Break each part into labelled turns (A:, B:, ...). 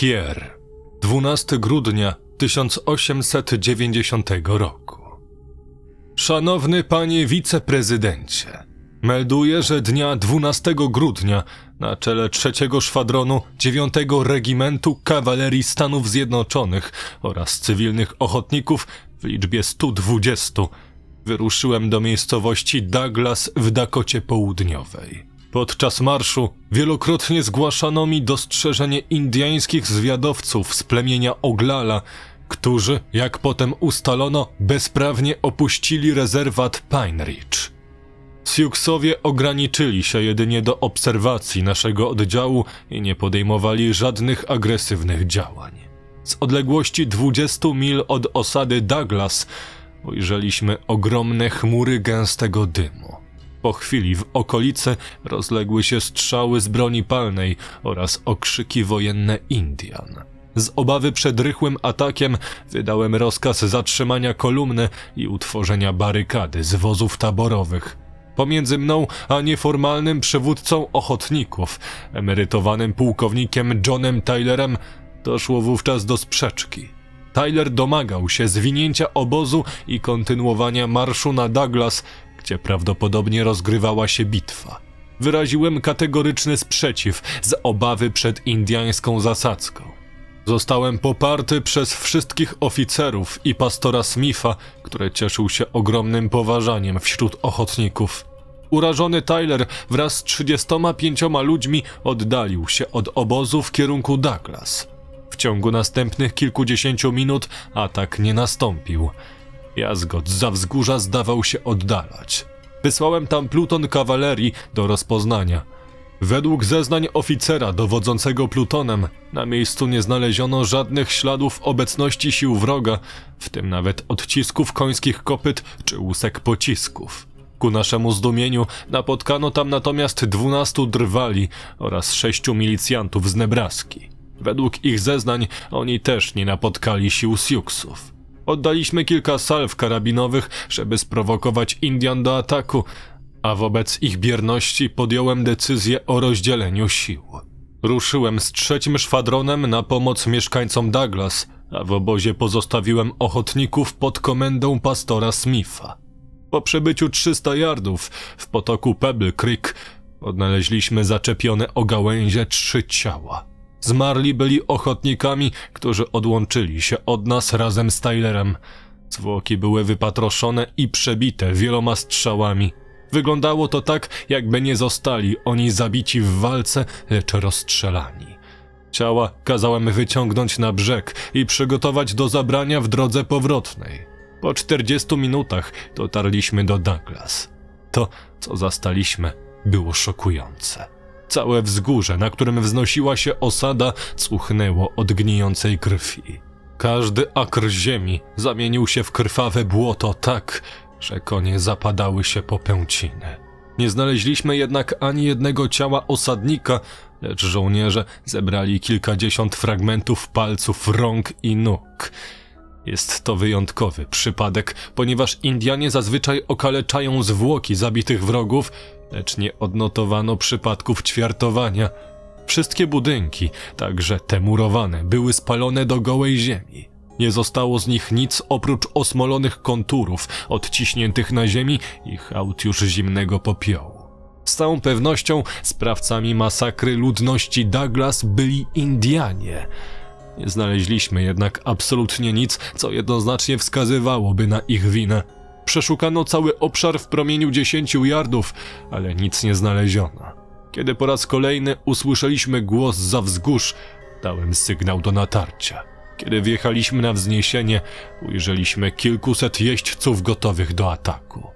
A: Pierre, 12 grudnia 1890 roku. Szanowny panie wiceprezydencie, melduję, że dnia 12 grudnia na czele trzeciego szwadronu 9 Regimentu Kawalerii Stanów Zjednoczonych oraz cywilnych ochotników w liczbie 120 wyruszyłem do miejscowości Douglas w Dakocie Południowej. Podczas marszu wielokrotnie zgłaszano mi dostrzeżenie indiańskich zwiadowców z plemienia Oglala, którzy, jak potem ustalono, bezprawnie opuścili rezerwat Pine Ridge. Siuksowie ograniczyli się jedynie do obserwacji naszego oddziału i nie podejmowali żadnych agresywnych działań. Z odległości 20 mil od osady Douglas ujrzeliśmy ogromne chmury gęstego dymu. Po chwili w okolicy rozległy się strzały z broni palnej oraz okrzyki wojenne Indian. Z obawy przed rychłym atakiem wydałem rozkaz zatrzymania kolumny i utworzenia barykady z wozów taborowych. Pomiędzy mną a nieformalnym przywódcą ochotników, emerytowanym pułkownikiem Johnem Tylerem, doszło wówczas do sprzeczki. Tyler domagał się zwinięcia obozu i kontynuowania marszu na Douglas, gdzie prawdopodobnie rozgrywała się bitwa. Wyraziłem kategoryczny sprzeciw z obawy przed indiańską zasadzką. Zostałem poparty przez wszystkich oficerów i pastora Smitha, który cieszył się ogromnym poważaniem wśród ochotników. Urażony Tyler wraz z 35 ludźmi oddalił się od obozu w kierunku Douglas. W ciągu następnych kilkudziesięciu minut atak nie nastąpił. Jazgot za wzgórza zdawał się oddalać. Wysłałem tam pluton kawalerii do rozpoznania. Według zeznań oficera dowodzącego plutonem, na miejscu nie znaleziono żadnych śladów obecności sił wroga, w tym nawet odcisków końskich kopyt czy łusek pocisków. Ku naszemu zdumieniu napotkano tam natomiast dwunastu drwali oraz sześciu milicjantów z Nebraski. Według ich zeznań oni też nie napotkali sił Siuksów. Oddaliśmy kilka salw karabinowych, żeby sprowokować Indian do ataku, a wobec ich bierności podjąłem decyzję o rozdzieleniu sił. Ruszyłem z trzecim szwadronem na pomoc mieszkańcom Douglas, a w obozie pozostawiłem ochotników pod komendą pastora Smitha. Po przebyciu 300 yardów w potoku Pebble Creek odnaleźliśmy zaczepione o gałęzie trzy ciała. Zmarli byli ochotnikami, którzy odłączyli się od nas razem z Tylerem. Zwłoki były wypatroszone i przebite wieloma strzałami. Wyglądało to tak, jakby nie zostali oni zabici w walce, lecz rozstrzelani. Ciała kazałem wyciągnąć na brzeg i przygotować do zabrania w drodze powrotnej. Po 40 minutach dotarliśmy do Douglas. To, co zastaliśmy, było szokujące. Całe wzgórze, na którym wznosiła się osada, cuchnęło od gnijącej krwi. Każdy akr ziemi zamienił się w krwawe błoto tak, że konie zapadały się po pęciny. Nie znaleźliśmy jednak ani jednego ciała osadnika, lecz żołnierze zebrali kilkadziesiąt fragmentów palców rąk i nóg. Jest to wyjątkowy przypadek, ponieważ Indianie zazwyczaj okaleczają zwłoki zabitych wrogów, lecz nie odnotowano przypadków ćwiartowania. Wszystkie budynki, także te murowane, były spalone do gołej ziemi. Nie zostało z nich nic oprócz osmolonych konturów, odciśniętych na ziemi i hałd już zimnego popiołu. Z całą pewnością sprawcami masakry ludności Douglas byli Indianie. Nie znaleźliśmy jednak absolutnie nic, co jednoznacznie wskazywałoby na ich winę. Przeszukano cały obszar w promieniu 10 yardów, ale nic nie znaleziono. Kiedy po raz kolejny usłyszeliśmy głos za wzgórz, dałem sygnał do natarcia. Kiedy wjechaliśmy na wzniesienie, ujrzeliśmy kilkuset jeźdźców gotowych do ataku.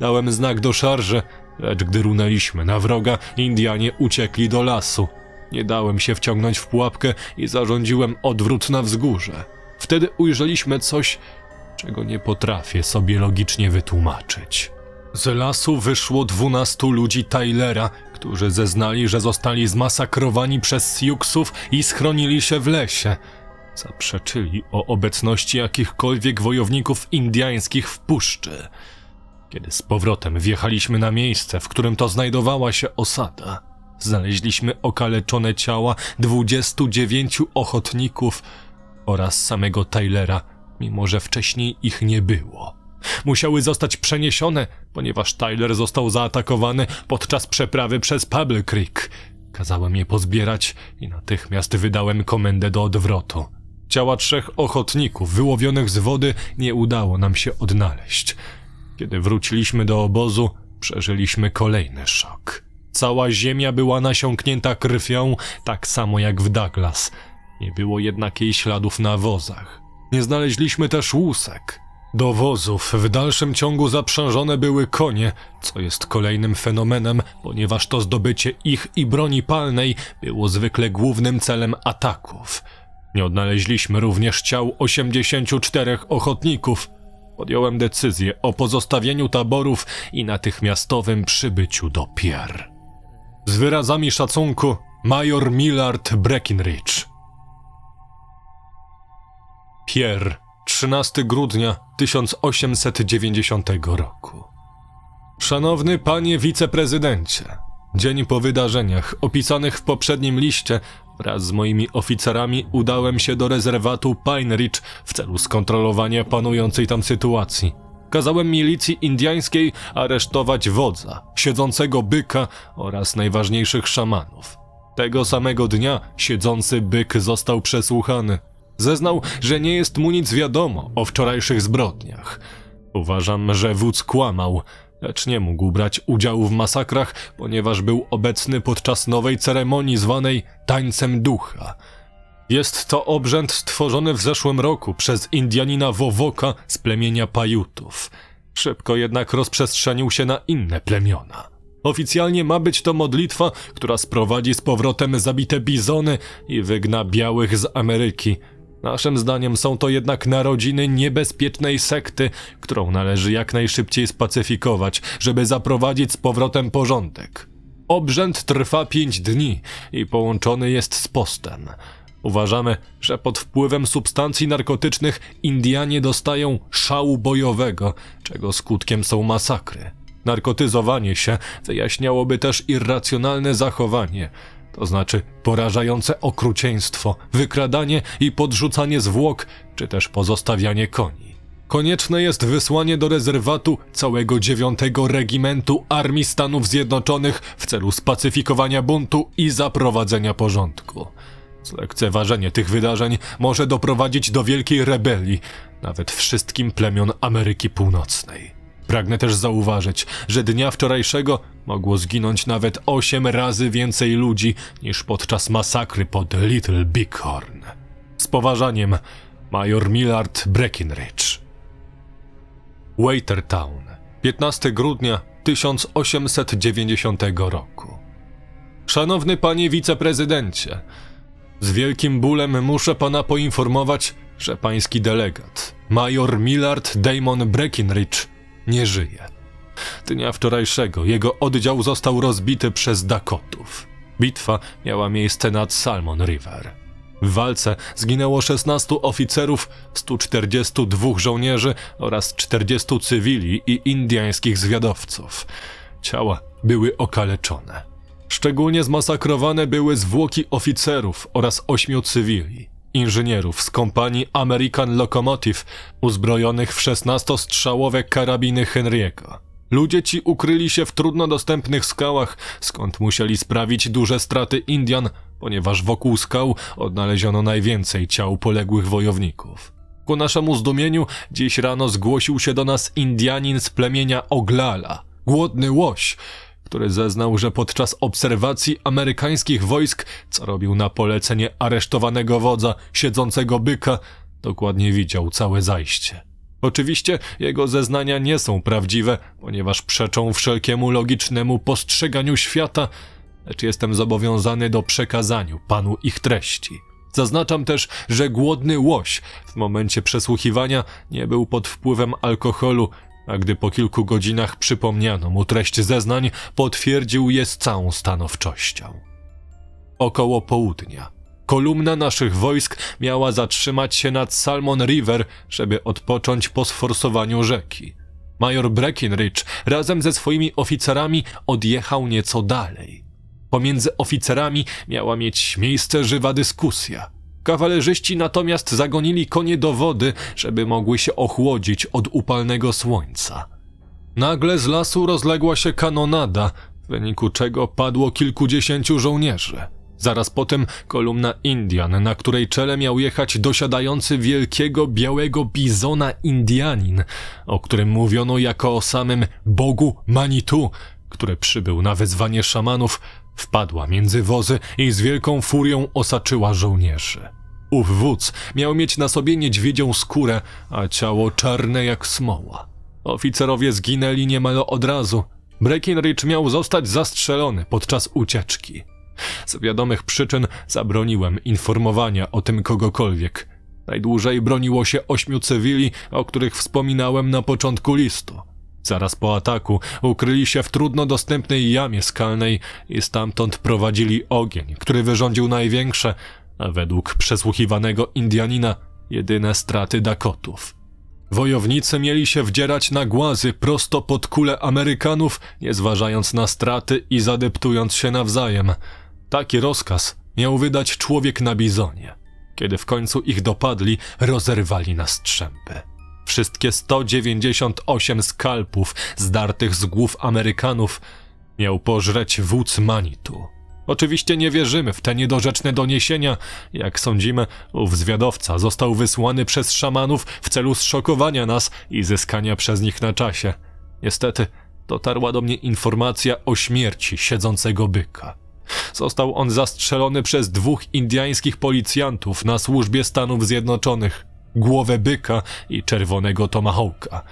A: Dałem znak do szarży, lecz gdy runęliśmy na wroga, Indianie uciekli do lasu. Nie dałem się wciągnąć w pułapkę i zarządziłem odwrót na wzgórze. Wtedy ujrzeliśmy coś, czego nie potrafię sobie logicznie wytłumaczyć. Z lasu wyszło dwunastu ludzi Tylera, którzy zeznali, że zostali zmasakrowani przez Siuksów i schronili się w lesie. Zaprzeczyli o obecności jakichkolwiek wojowników indiańskich w puszczy. Kiedy z powrotem wjechaliśmy na miejsce, w którym to znajdowała się osada, znaleźliśmy okaleczone ciała 29 ochotników oraz samego Tylera, mimo że wcześniej ich nie było. Musiały zostać przeniesione, ponieważ Tyler został zaatakowany podczas przeprawy przez Pebble Creek. Kazałem je pozbierać i natychmiast wydałem komendę do odwrotu. Ciała trzech ochotników wyłowionych z wody nie udało nam się odnaleźć. Kiedy wróciliśmy do obozu, przeżyliśmy kolejny szok. Cała ziemia była nasiąknięta krwią, tak samo jak w Douglas. Nie było jednak jej śladów na wozach. Nie znaleźliśmy też łusek. Do wozów w dalszym ciągu zaprzężone były konie, co jest kolejnym fenomenem, ponieważ to zdobycie ich i broni palnej było zwykle głównym celem ataków. Nie odnaleźliśmy również ciał 84 ochotników. Podjąłem decyzję o pozostawieniu taborów i natychmiastowym przybyciu do Pier. Z wyrazami szacunku, major Millard Breckinridge. Pierre, 13 grudnia 1890 roku. Szanowny panie wiceprezydencie, dzień po wydarzeniach opisanych w poprzednim liście wraz z moimi oficerami udałem się do rezerwatu Pine Ridge w celu skontrolowania panującej tam sytuacji. Kazałem milicji indiańskiej aresztować wodza, siedzącego byka oraz najważniejszych szamanów. Tego samego dnia siedzący byk został przesłuchany. Zeznał, że nie jest mu nic wiadomo o wczorajszych zbrodniach. Uważam, że wódz kłamał, lecz nie mógł brać udziału w masakrach, ponieważ był obecny podczas nowej ceremonii zwanej Tańcem Ducha. Jest to obrzęd stworzony w zeszłym roku przez Indianina Wowoka z plemienia Pajutów. Szybko jednak rozprzestrzenił się na inne plemiona. Oficjalnie ma być to modlitwa, która sprowadzi z powrotem zabite bizony i wygna białych z Ameryki. Naszym zdaniem są to jednak narodziny niebezpiecznej sekty, którą należy jak najszybciej spacyfikować, żeby zaprowadzić z powrotem porządek. Obrzęd trwa pięć dni i połączony jest z postem. Uważamy, że pod wpływem substancji narkotycznych Indianie dostają szału bojowego, czego skutkiem są masakry. Narkotyzowanie się wyjaśniałoby też irracjonalne zachowanie, to znaczy porażające okrucieństwo, wykradanie i podrzucanie zwłok, czy też pozostawianie koni. Konieczne jest wysłanie do rezerwatu całego dziewiątego regimentu Armii Stanów Zjednoczonych w celu spacyfikowania buntu i zaprowadzenia porządku. Zlekceważenie tych wydarzeń może doprowadzić do wielkiej rebelii, nawet wszystkim plemion Ameryki Północnej. Pragnę też zauważyć, że dnia wczorajszego mogło zginąć nawet osiem razy więcej ludzi niż podczas masakry pod Little Bighorn. Z poważaniem, major Millard Breckinridge. Waitertown, 15 grudnia 1890 roku. Szanowny panie wiceprezydencie, z wielkim bólem muszę pana poinformować, że pański delegat, major Millard Damon Breckinridge, nie żyje. Dnia wczorajszego jego oddział został rozbity przez Dakotów. Bitwa miała miejsce nad Salmon River. W walce zginęło 16 oficerów, 142 żołnierzy oraz 40 cywili i indyjskich zwiadowców. Ciała były okaleczone. Szczególnie zmasakrowane były zwłoki oficerów oraz ośmiu cywili, inżynierów z kompanii American Locomotive, uzbrojonych w 16-strzałowe karabiny Henry'ego. Ludzie ci ukryli się w trudno dostępnych skałach, skąd musieli sprawić duże straty Indian, ponieważ wokół skał odnaleziono najwięcej ciał poległych wojowników. Ku naszemu zdumieniu dziś rano zgłosił się do nas Indianin z plemienia Oglala, głodny łoś, który zeznał, że podczas obserwacji amerykańskich wojsk, co robił na polecenie aresztowanego wodza, siedzącego byka, dokładnie widział całe zajście. Oczywiście jego zeznania nie są prawdziwe, ponieważ przeczą wszelkiemu logicznemu postrzeganiu świata, lecz jestem zobowiązany do przekazaniu panu ich treści. Zaznaczam też, że głodny łoś w momencie przesłuchiwania nie był pod wpływem alkoholu, a gdy po kilku godzinach przypomniano mu treść zeznań, potwierdził je z całą stanowczością. Około południa. Kolumna naszych wojsk miała zatrzymać się nad Salmon River, żeby odpocząć po sforsowaniu rzeki. Major Breckinridge razem ze swoimi oficerami odjechał nieco dalej. Pomiędzy oficerami miała mieć miejsce żywa dyskusja. Kawalerzyści natomiast zagonili konie do wody, żeby mogły się ochłodzić od upalnego słońca. Nagle z lasu rozległa się kanonada, w wyniku czego padło kilkudziesięciu żołnierzy. Zaraz potem kolumna Indian, na której czele miał jechać dosiadający wielkiego białego bizona Indianin, o którym mówiono jako o samym bogu Manitu, który przybył na wezwanie szamanów, wpadła między wozy i z wielką furią osaczyła żołnierzy. Ów wódz miał mieć na sobie niedźwiedzią skórę, a ciało czarne jak smoła. Oficerowie zginęli niemal od razu. Breckinridge miał zostać zastrzelony podczas ucieczki. Z wiadomych przyczyn zabroniłem informowania o tym kogokolwiek. Najdłużej broniło się ośmiu cywili, o których wspominałem na początku listu. Zaraz po ataku ukryli się w trudno dostępnej jamie skalnej i stamtąd prowadzili ogień, który wyrządził największe, a według przesłuchiwanego Indianina jedyne straty Dakotów. Wojownicy mieli się wdzierać na głazy prosto pod kule Amerykanów, nie zważając na straty i zadeptując się nawzajem. Taki rozkaz miał wydać człowiek na bizonie. Kiedy w końcu ich dopadli, rozerwali na strzępy. Wszystkie 198 skalpów zdartych z głów Amerykanów miał pożreć wódz Manitu. Oczywiście nie wierzymy w te niedorzeczne doniesienia. Jak sądzimy, ów zwiadowca został wysłany przez szamanów w celu zszokowania nas i zyskania przez nich na czasie. Niestety, dotarła do mnie informacja o śmierci siedzącego byka. Został on zastrzelony przez dwóch indiańskich policjantów na służbie Stanów Zjednoczonych. Głowę byka i czerwonego tomahawka.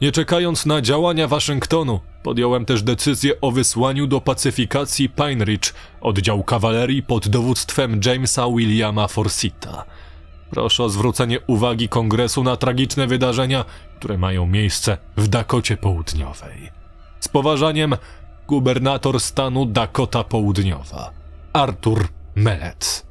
A: Nie czekając na działania Waszyngtonu, podjąłem też decyzję o wysłaniu do pacyfikacji Pine Ridge oddział kawalerii pod dowództwem Jamesa Williama Forsyta. Proszę o zwrócenie uwagi kongresu na tragiczne wydarzenia, które mają miejsce w Dakocie Południowej. Z poważaniem, gubernator stanu Dakota Południowa, Arthur Mellett.